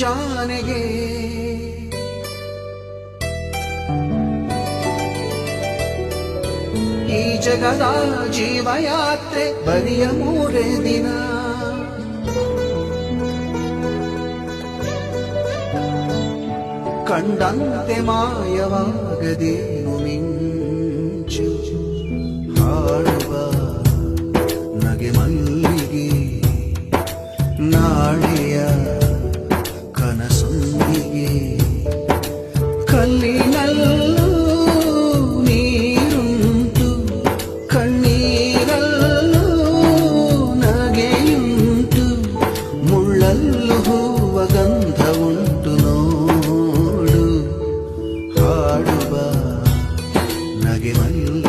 ಜಾನೆಗೆ ಈ ಜಗದ ಜೀವಯಾತ್ರೆ ಬರಿಯ ಮೂರೇ ದಿನ. ಕಂಡಂತೆ ಮಾಯವಾಗದೇನು ಮಿಂಚು. ಹಾಡುವ ನಗೆ ಮಲ್ಲಿಗೆ ನಾಳೆಯ ಕನಸೊಂದಿಗೆ ಕಲ್ಲಿನಲ್ಲೂ ನೀರುಂಟು ಕಣ್ಣೀರಲ್ಲೂ ನಗೆಯುಂಟು ಮುಳ್ಳಲ್ಲೂ ಹೂವ ಗಂಧ ಉಂಟು ನೋಡು ಹಾಡುವ ನಗೆ ಮಲ್ಲ